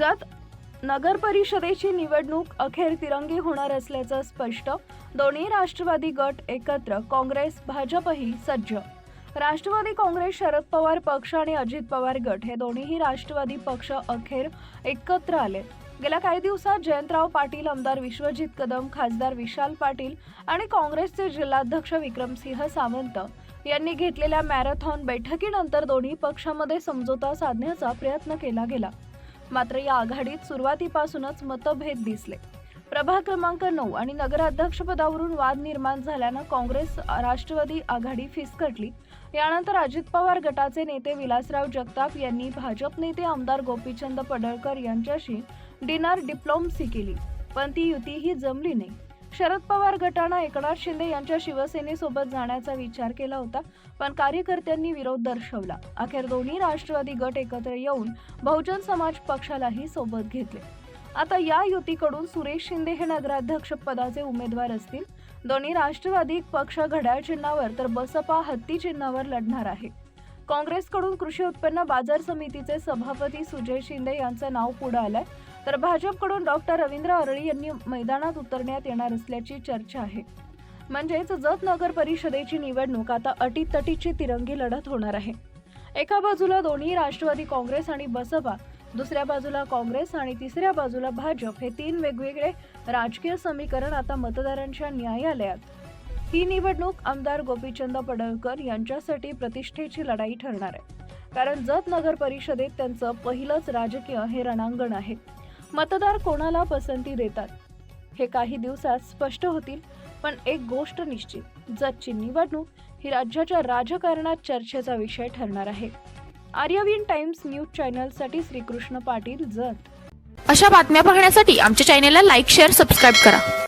जत नगर परिषदेची निवडणूक अखेर तिरंगी होणार असल्याचं स्पष्ट. दोन्ही राष्ट्रवादी गट एकत्र काँग्रेस भाजपही सज्ज. राष्ट्रवादी काँग्रेस शरद पवार पक्ष आणि अजित पवार गट हे दोन्हीही राष्ट्रवादी पक्ष अखेर एकत्र आले. गेल्या काही दिवसात जयंतराव पाटील आमदार विश्वजित कदम खासदार विशाल पाटील आणि काँग्रेसचे जिल्हाध्यक्ष विक्रमसिंह सावंत यांनी घेतलेल्या मॅरेथॉन बैठकीनंतर दोन्ही पक्षामध्ये समझोता साधण्याचा प्रयत्न केला गेला. मात्र या आघाडीत सुरुवातीपासूनच मतभेद दिसले. प्रभाग क्रमांक नऊ आणि नगराध्यक्षपदावरून वाद निर्माण झाल्यानं काँग्रेस राष्ट्रवादी आघाडी फिसकटली. यानंतर अजित पवार गटाचे नेते विलासराव जगताप यांनी भाजप नेते आमदार गोपीचंद पडळकर यांच्याशी डिनर डिप्लोमसी केली. पण ती युतीही जमली नाही. शरद पवार गटानं एकनाथ शिंदे यांच्या शिवसेनेसोबत जाण्याचा विचार केला होता पण कार्यकर्त्यांनी विरोध दर्शवला. अखेर दोन्ही राष्ट्रवादी गट एकत्र येऊन बहुजन समाज पक्षालाही सोबत घेतले. आता या युतीकडून सुरेश शिंदे हे नगराध्यक्ष पदाचे उमेदवार असतील. दोन्ही राष्ट्रवादी पक्ष घड्याळ चिन्हावर तर बसपा हत्ती चिन्हावर लढणार आहे. काँग्रेसकडून कृषी उत्पन्न बाजार समितीचे सभापती सुजय शिंदे यांचं नाव पुढे आलंय. तर भाजपकडून डॉक्टर रवींद्र अरळी यांनी मैदानात उतरण्यात येणार असल्याची चर्चा आहे. म्हणजेच जत नगर परिषदेची निवडणूक आता अटीतटीची तिरंगी लढत होणार आहे. एका बाजूला दोन्ही राष्ट्रवादी काँग्रेस आणि बसपा दुसऱ्या बाजूला काँग्रेस आणि तिसऱ्या बाजूला भाजप हे तीन वेगवेगळे राजकीय समीकरण आता मतदारांच्या न्यायालयात. ही निवडणूक आमदार गोपीचंद पडळकर यांच्यासाठी प्रतिष्ठेची लढाई ठरणार आहे. कारण जत नगर परिषदेत त्यांचं पहिलंच राजकीय हे रणांगण आहे. मतदार कोणाला पसंती देतात? हे काही दिवसात स्पष्ट होतील पण एक गोष्ट निश्चित जतची निवडणूक ही राज्याच्या राजकारणात चर्चेचा विषय ठरणार आहे. आर्यवीन टाइम्स न्यूज चॅनलसाठी श्रीकृष्ण पाटील जत. अशा बातम्या पाहण्यासाठी आमच्या चॅनेलला लाईक शेअर सबस्क्राईब करा.